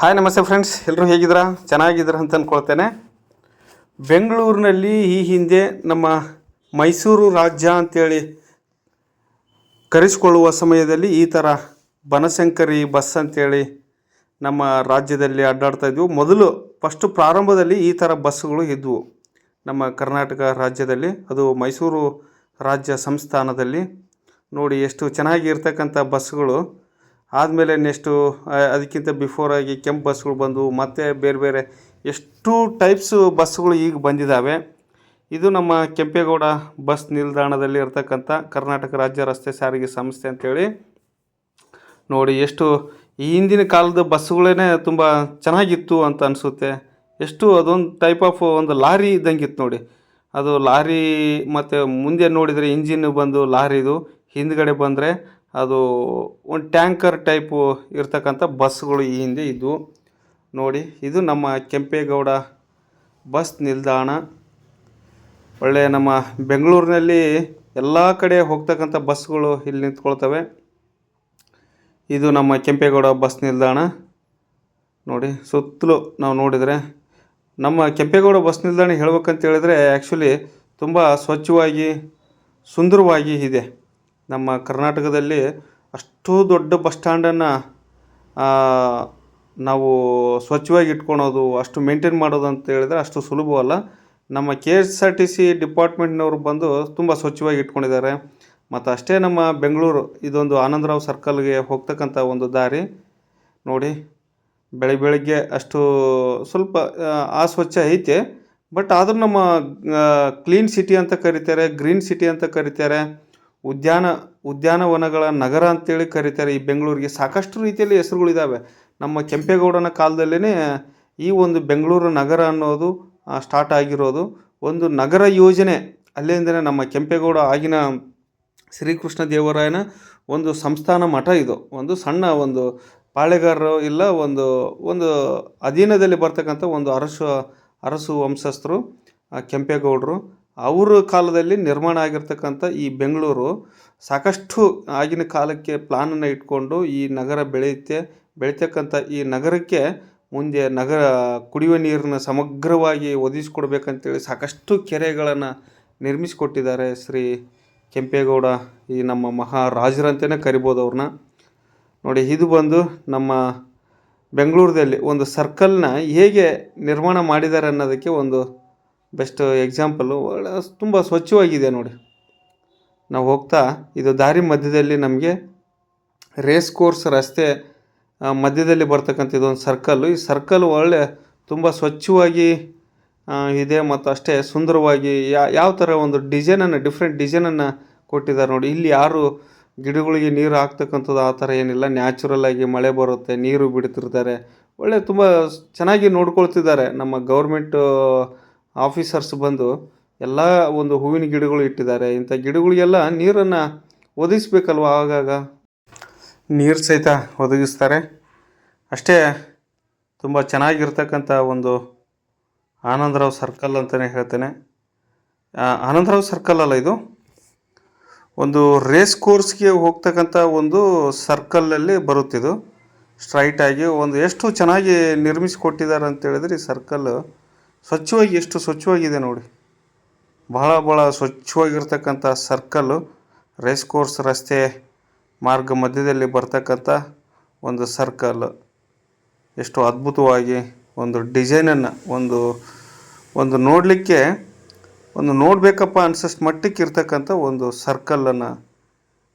Hi ನಮಸ್ತೆ friends ಎಲ್ಲರೂ ಹೇಗಿದ್ದೀರಾ? ಚೆನ್ನಾಗಿದ್ದೀರಾ ಅಂತ ಅಂದ್ಕೊಳ್ತೇನೆ ಬೆಂಗಳೂರಿನಲ್ಲಿ ಈ ಹಿಂದೆ ನಮ್ಮ ಮೈಸೂರು ರಾಜ್ಯ ಅಂತೇಳಿ ಕರೆಸಿಕೊಳ್ಳುವ ಸಮಯದಲ್ಲಿ ಈ ಥರ ಬನಶಂಕರಿ ಬಸ್ ಅಂತೇಳಿ ನಮ್ಮ ರಾಜ್ಯದಲ್ಲಿ ಅಡ್ಡಾಡ್ತಾ ಇದ್ವು. ಮೊದಲು ಫಸ್ಟು ಪ್ರಾರಂಭದಲ್ಲಿ ಈ ಥರ ಬಸ್ಸುಗಳು ಇದ್ವು ನಮ್ಮ ಕರ್ನಾಟಕ ರಾಜ್ಯದಲ್ಲಿ. ಅದು ಮೈಸೂರು ರಾಜ್ಯ ಸಂಸ್ಥಾನದಲ್ಲಿ. ನೋಡಿ ಎಷ್ಟು ಚೆನ್ನಾಗಿರ್ತಕ್ಕಂಥ ಬಸ್ಗಳು ಆದಮೇಲೆ ನೆಕ್ಸ್ಟು ಅದಕ್ಕಿಂತ ಬಿಫೋರ್ ಆಗಿ ಕೆಂಪು ಬಸ್ಗಳು ಬಂದವು ಮತ್ತು ಬೇರೆ ಬೇರೆ ಎಷ್ಟು ಟೈಪ್ಸು ಬಸ್ಸುಗಳು ಈಗ ಬಂದಿದ್ದಾವೆ ಇದು ನಮ್ಮ ಕೆಂಪೇಗೌಡ ಬಸ್ ನಿಲ್ದಾಣದಲ್ಲಿ ಇರತಕ್ಕಂಥ ಕರ್ನಾಟಕ ರಾಜ್ಯ ರಸ್ತೆ ಸಾರಿಗೆ ಸಂಸ್ಥೆ ಅಂತೇಳಿ. ನೋಡಿ, ಎಷ್ಟು ಈ ಹಿಂದಿನ ಕಾಲದ ಬಸ್ಸುಗಳೇ ತುಂಬ ಚೆನ್ನಾಗಿತ್ತು ಅಂತ ಅನಿಸುತ್ತೆ. ಎಷ್ಟು ಅದೊಂದು ಟೈಪ್ ಆಫ್ ಒಂದು ಲಾರಿ ಇದ್ದಂಗಿತ್ತು ನೋಡಿ. ಅದು ಲಾರಿ ಮತ್ತು ಮುಂದೆ ನೋಡಿದರೆ ಇಂಜಿನ್ ಬಂದು ಲಾರಿದು, ಹಿಂದ್ಗಡೆ ಬಂದರೆ ಅದು ಒಂದು ಟ್ಯಾಂಕರ್ ಟೈಪು ಇರತಕ್ಕಂಥ ಬಸ್ಸುಗಳು ಈ ಹಿಂದೆ ಇದ್ದವು ನೋಡಿ, ಇದು ನಮ್ಮ ಕೆಂಪೇಗೌಡ ಬಸ್ ನಿಲ್ದಾಣ. ಒಳ್ಳೆಯ ನಮ್ಮ ಬೆಂಗಳೂರಿನಲ್ಲಿ ಎಲ್ಲ ಕಡೆ ಹೋಗ್ತಕ್ಕಂಥ ಬಸ್ಸುಗಳು ಇಲ್ಲಿ ನಿಂತ್ಕೊಳ್ತವೆ. ಇದು ನಮ್ಮ ಕೆಂಪೇಗೌಡ ಬಸ್ ನಿಲ್ದಾಣ. ನೋಡಿ, ಸುತ್ತಲೂ ನಾವು ನೋಡಿದರೆ ನಮ್ಮ ಕೆಂಪೇಗೌಡ ಬಸ್ ನಿಲ್ದಾಣ ಹೇಳ್ಬೇಕಂತ ಹೇಳಿದ್ರೆ ಆ್ಯಕ್ಚುಲಿ ತುಂಬ ಸ್ವಚ್ಛವಾಗಿ, ಸುಂದರವಾಗಿ ಇದೆ. ನಮ್ಮ ಕರ್ನಾಟಕದಲ್ಲಿ ಅಷ್ಟು ದೊಡ್ಡ ಬಸ್ ಸ್ಟ್ಯಾಂಡನ್ನು ನಾವು ಸ್ವಚ್ಛವಾಗಿ ಇಟ್ಕೊಳೋದು, ಅಷ್ಟು ಮೇಂಟೈನ್ ಮಾಡೋದು ಅಂತ ಹೇಳಿದ್ರೆ ಅಷ್ಟು ಸುಲಭವಲ್ಲ. ನಮ್ಮ K S R T C ಡಿಪಾರ್ಟ್ಮೆಂಟ್ನವರು ಬಂದು ತುಂಬ ಸ್ವಚ್ಛವಾಗಿ ಇಟ್ಕೊಂಡಿದ್ದಾರೆ. ಮತ್ತು ಅಷ್ಟೇ ನಮ್ಮ ಬೆಂಗಳೂರು, ಇದೊಂದು ಆನಂದರಾವ್ ಸರ್ಕಲ್ಗೆ ಹೋಗ್ತಕ್ಕಂಥ ಒಂದು ದಾರಿ. ನೋಡಿ ಬೆಳಗ್ಗೆ ಬೆಳಗ್ಗೆ ಅಷ್ಟು ಸ್ವಲ್ಪ ಅಸ್ವಚ್ಛ ಐತೆ. ಬಟ್ ಆದರೂ ನಮ್ಮ ಕ್ಲೀನ್ ಸಿಟಿ ಅಂತ ಕರೀತಾರೆ ಗ್ರೀನ್ ಸಿಟಿ ಅಂತ ಕರೀತಾರೆ. ಉದ್ಯಾನ ಉದ್ಯಾನವನಗಳ ನಗರ ಅಂತೇಳಿ ಕರೀತಾರೆ ಈ ಬೆಂಗಳೂರಿಗೆ. ಸಾಕಷ್ಟು ರೀತಿಯಲ್ಲಿ ಹೆಸರುಗಳಿದ್ದಾವೆ ನಮ್ಮ ಕೆಂಪೇಗೌಡನ ಕಾಲದಲ್ಲೇ ಈ ಒಂದು ಬೆಂಗಳೂರು ನಗರ ಅನ್ನೋದು ಸ್ಟಾರ್ಟ್ ಆಗಿರೋದು. ಒಂದು ನಗರ ಯೋಜನೆ ಅಲ್ಲಿಂದಲೇ ನಮ್ಮ ಕೆಂಪೇಗೌಡ ಆಗಿನ ಶ್ರೀಕೃಷ್ಣ ದೇವರಾಯನ ಒಂದು ಸಂಸ್ಥಾನ ಮಠ ಇದು. ಒಂದು ಸಣ್ಣ ಒಂದು ಪಾಳೆಗಾರರು ಇಲ್ಲ, ಒಂದು ಒಂದು ಅಧೀನದಲ್ಲಿ ಬರ್ತಕ್ಕಂಥ ಒಂದು ಅರಸು ಅರಸು ವಂಶಸ್ಥರು ಕೆಂಪೇಗೌಡರು. ಅವರ ಕಾಲದಲ್ಲಿ ನಿರ್ಮಾಣ ಆಗಿರ್ತಕ್ಕಂಥ ಈ ಬೆಂಗಳೂರು ಸಾಕಷ್ಟು ಆಗಿನ ಕಾಲಕ್ಕೆ ಪ್ಲಾನನ್ನು ಇಟ್ಕೊಂಡು ಈ ನಗರ ಬೆಳೆಯುತ್ತೆ ಬೆಳೀತಕ್ಕಂಥ ಈ ನಗರಕ್ಕೆ ಮುಂದೆ ನಗರ ಕುಡಿಯುವ ನೀರನ್ನ ಸಮಗ್ರವಾಗಿ ಒದಗಿಸ್ಕೊಡ್ಬೇಕಂತೇಳಿ ಸಾಕಷ್ಟು ಕೆರೆಗಳನ್ನು ನಿರ್ಮಿಸಿಕೊಟ್ಟಿದ್ದಾರೆ ಶ್ರೀ ಕೆಂಪೇಗೌಡ ಈ ನಮ್ಮ ಮಹಾರಾಜರಂತೆಯೇ ಕರಿಬೋದು ಅವ್ರನ್ನ. ನೋಡಿ, ಇದು ಬಂದು ನಮ್ಮ ಬೆಂಗಳೂರಲ್ಲಿ ಒಂದು ಸರ್ಕಲ್ನ ಹೇಗೆ ನಿರ್ಮಾಣ ಮಾಡಿದ್ದಾರೆ ಅನ್ನೋದಕ್ಕೆ ಒಂದು ಬೆಸ್ಟ್ ಎಕ್ಸಾಂಪಲ್ಲು ಒಳ್ಳೆ, ತುಂಬ ಸ್ವಚ್ಛವಾಗಿದೆ ನೋಡಿ. ನಾವು ಹೋಗ್ತಾ, ಇದು ದಾರಿ ಮಧ್ಯದಲ್ಲಿ ನಮಗೆ ರೇಸ್ ಕೋರ್ಸ್ ರಸ್ತೆ ಮಧ್ಯದಲ್ಲಿ ಬರ್ತಕ್ಕಂಥ ಇದೊಂದು ಸರ್ಕಲ್ಲು ಈ ಸರ್ಕಲ್ ಒಳ್ಳೆ, ತುಂಬ ಸ್ವಚ್ಛವಾಗಿ ಇದೆ ಮತ್ತು ಅಷ್ಟೇ ಸುಂದರವಾಗಿ ಯಾವ ಥರ ಒಂದು ಡಿಸೈನನ್ನು ಡಿಫ್ರೆಂಟ್ ಡಿಸೈನನ್ನು ಕೊಟ್ಟಿದ್ದಾರೆ ನೋಡಿ. ಇಲ್ಲಿ ಯಾರು ಗಿಡಗಳಿಗೆ ನೀರು ಹಾಕ್ತಕ್ಕಂಥದ್ದು ಆ ಥರ ಏನಿಲ್ಲ. ನ್ಯಾಚುರಲ್ಲಾಗಿ ಮಳೆ ಬರುತ್ತೆ, ನೀರು ಬಿಡ್ತಿರ್ತಾರೆ. ಒಳ್ಳೆ, ತುಂಬ ಚೆನ್ನಾಗಿ ನೋಡ್ಕೊಳ್ತಿದ್ದಾರೆ ನಮ್ಮ ಗೌರ್ಮೆಂಟು ಆಫೀಸರ್ಸ್ ಬಂದು ಎಲ್ಲ ಒಂದು ಹೂವಿನ ಗಿಡಗಳು ಇಟ್ಟಿದ್ದಾರೆ. ಇಂಥ ಗಿಡಗಳಿಗೆಲ್ಲ ನೀರನ್ನು ಒದಗಿಸ್ಬೇಕಲ್ವ ಆಗಾಗ? ನೀರು ಸಹಿತ ಒದಗಿಸ್ತಾರೆ. ಅಷ್ಟೇ ತುಂಬ ಚೆನ್ನಾಗಿರ್ತಕ್ಕಂಥ ಒಂದು ಆನಂದರಾವ್ ಸರ್ಕಲ್ ಅಂತಲೇ ಹೇಳ್ತೇನೆ. ಆನಂದರಾವ್ ಸರ್ಕಲ್ ಅಲ್ಲ ಇದು? ಒಂದು ರೇಸ್ ಕೋರ್ಸ್ಗೆ ಹೋಗ್ತಕ್ಕಂಥ ಒಂದು ಸರ್ಕಲಲ್ಲಿ ಬರುತ್ತಿದ್ದು ಸ್ಟ್ರೈಟಾಗಿ ಒಂದು ಎಷ್ಟು ಚೆನ್ನಾಗಿ ನಿರ್ಮಿಸಿಕೊಟ್ಟಿದ್ದಾರೆ ಅಂತೇಳಿದ್ರೆ ಈ ಸರ್ಕಲ್ ಸ್ವಚ್ಛವಾಗಿ, ಎಷ್ಟು ಸ್ವಚ್ಛವಾಗಿದೆ ನೋಡಿ. ಬಹಳ ಬಹಳ ಸ್ವಚ್ಛವಾಗಿರ್ತಕ್ಕಂಥ ಸರ್ಕಲ್ಲು ರೇಸ್ ಕೋರ್ಸ್ ರಸ್ತೆ ಮಾರ್ಗ ಮಧ್ಯದಲ್ಲಿ ಬರ್ತಕ್ಕಂಥ ಒಂದು ಸರ್ಕಲ್ ಎಷ್ಟು ಅದ್ಭುತವಾಗಿ ಒಂದು ಡಿಸೈನನ್ನು ಒಂದು ಒಂದು ನೋಡಲಿಕ್ಕೆ, ಒಂದು ನೋಡಬೇಕಪ್ಪ ಅನ್ಸಷ್ಟು ಮಟ್ಟಕ್ಕೆ ಇರ್ತಕ್ಕಂಥ ಒಂದು ಸರ್ಕಲನ್ನು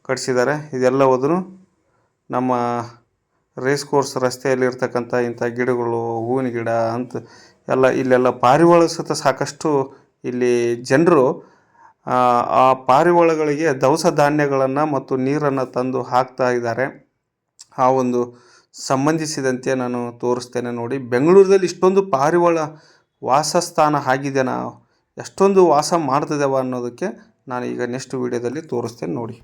ಕಟ್ಸಿದ್ದಾರೆ. ಇದೆಲ್ಲವೂ ನಮ್ಮ ರೇಸ್ ಕೋರ್ಸ್ ರಸ್ತೆಯಲ್ಲಿ ಇರ್ತಕ್ಕಂಥ ಇಂಥ ಗಿಡಗಳು, ಹೂವಿನ ಗಿಡ ಅಂತ ಎಲ್ಲ ಇಲ್ಲೆಲ್ಲ ಪಾರಿವಾಳ ಸಹಿತ ಸಾಕಷ್ಟು ಇಲ್ಲಿ ಜನರು, ಆ ಪಾರಿವಾಳಗಳಿಗೆ ದವಸ ಧಾನ್ಯಗಳನ್ನು ಮತ್ತು ನೀರನ್ನು ತಂದು ಹಾಕ್ತಾ ಇದ್ದಾರೆ. ಆ ಒಂದು ಸಂಬಂಧಿಸಿದಂತೆ ನಾನು ತೋರಿಸ್ತೇನೆ ನೋಡಿ. ಬೆಂಗಳೂರಲ್ಲಿ ಇಷ್ಟೊಂದು ಪಾರಿವಾಳ ವಾಸಸ್ಥಾನ ಆಗಿದೆ ನಾವು ಎಷ್ಟೊಂದು ವಾಸ ಮಾಡ್ತಿದ್ದೇವೆ ಅನ್ನೋದಕ್ಕೆ ನಾನು ಈಗ ನೆಕ್ಸ್ಟ್ ವೀಡಿಯೋದಲ್ಲಿ ತೋರಿಸ್ತೇನೆ ನೋಡಿ.